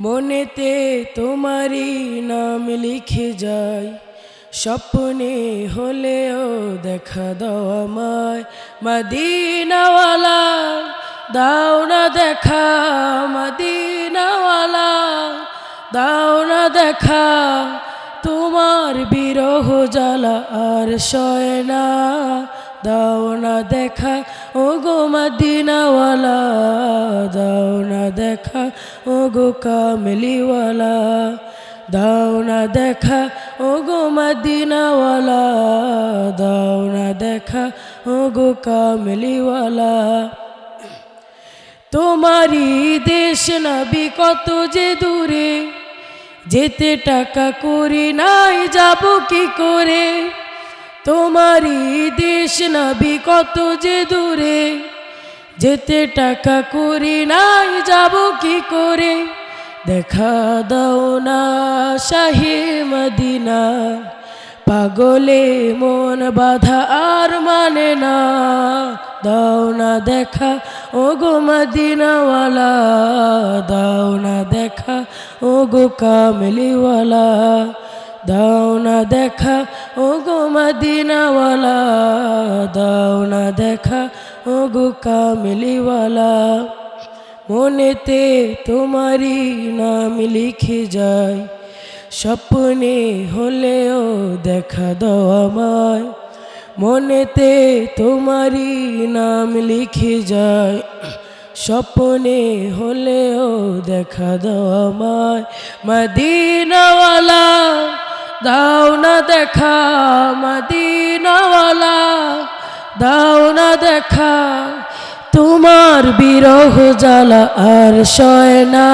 মনেতে তোমারই নাম লিখে যাই। স্বপ্নে হলেও দেখা দাও আমায়। মদিনাওয়ালা, দাও না দেখা। মদিনাওয়ালা, দাও না দেখা। তোমার বিরহ জ্বালা আর সয় না। দাও না দেখা ও গো মদিনাওয়ালা, দাও না দেখা ও গো কামলিওয়ালা। দাও না দেখা ও গো মদিনাওয়ালা, দাও না দেখা ও গো কামলিওয়ালা। তোমারই দেশ নবী কত যে দূরে, যেতে টাকা করি নাই, যাব কি করে? তোমারই দেশ নাবি কত যে দূরে? যেতে টাকা করি নাই, যাব কি করে? দেখা দাও না শাহে মদিনা। পাগলে মন বাধা আর মানে না। দাও না দেখা ও গো মদিনাওয়ালা। দাও না দেখা ও গো কামলিওয়ালা। দাও না দেখা ও গো মদিনাওয়ালা, দাও না দেখা ও গো কামলিওয়ালা। মনেতে তোমারই নাম লিখে যায়, স্বপ্নে হলেও দেখা দাও আমায়। মনেতে তোমারই নাম লিখে যায়, স্বপ্নে হলেও দেখা দাও আমায়। মদিনাওয়ালা দাও না দেখা মদিনাওয়ালা, দাও না দেখা। তোমার বিরহ জ্বালা আর সয় না।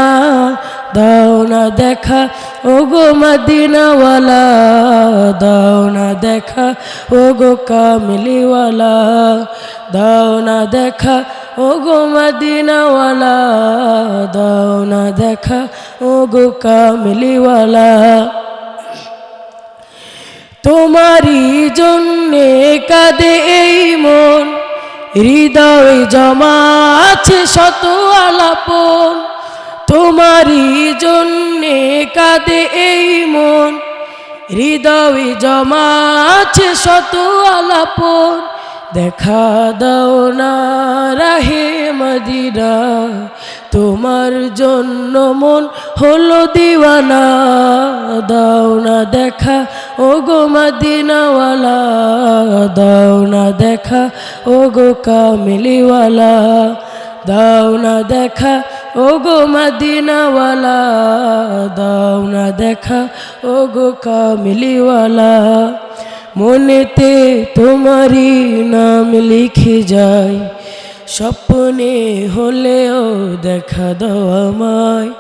দাও না দেখা ও গো মদিনাওয়ালা, দাও না দেখা ও গো কামলিওয়ালা। দাও না দেখা ও গো মদিনাওয়ালা, দাও না দেখা ও গো কামলিওয়ালা। তোমারই জন্যে কাঁদে এই মন। হৃদয় জমা আছে শত আলাপন। তোমারই জন্যে কাঁদে এই মন। হৃদয় জমা আছে শত আলাপন। দেখা দাও না রাহে মদিরা তোমার জন্য মন হলো দিওয়ানা। দাও না দেখা ও গো মদিনাওয়ালা, দাও না দেখা। ও গো কামিলিওয়ালা, দাও না দেখা। ও গো মদিনাওয়ালা, দাও না দেখা। ও গো কামিলিওয়ালা, মনেতে তোমারই নাম লিখে যায় স্বপ্নে হলেও দেখা দাও আমায়।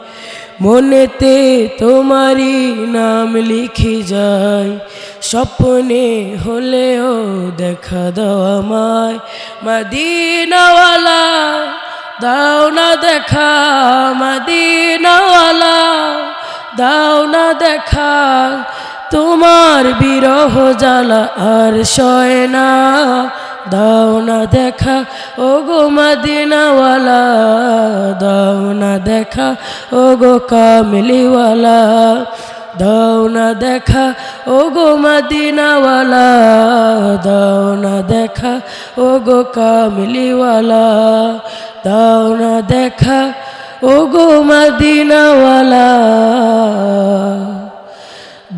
মনেতে তোমারই নাম লিখে যায়। স্বপ্নে হলেও দেখা দাও আমায়। মদিনাওয়ালা, দাও না দেখা। মদিনাওয়ালা, দাও না দেখা। তোমার বিরহ জ্বালা আর সয় না। দাও না দেখা ও গো মদিনাওয়ালা, দাও না দেখা ও গো কামলিওয়ালা, দাও না দেখা ও গো মদিনাওয়ালা, দাও না দেখা ও গো কামলিওয়ালা, দাও না দেখা ও গো মদিনাওয়ালা,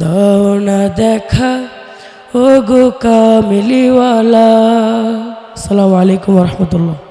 দাও না দেখা ও গো কামলিওয়ালা আসসালামু আলাইকুম রহমতুল্লাহ।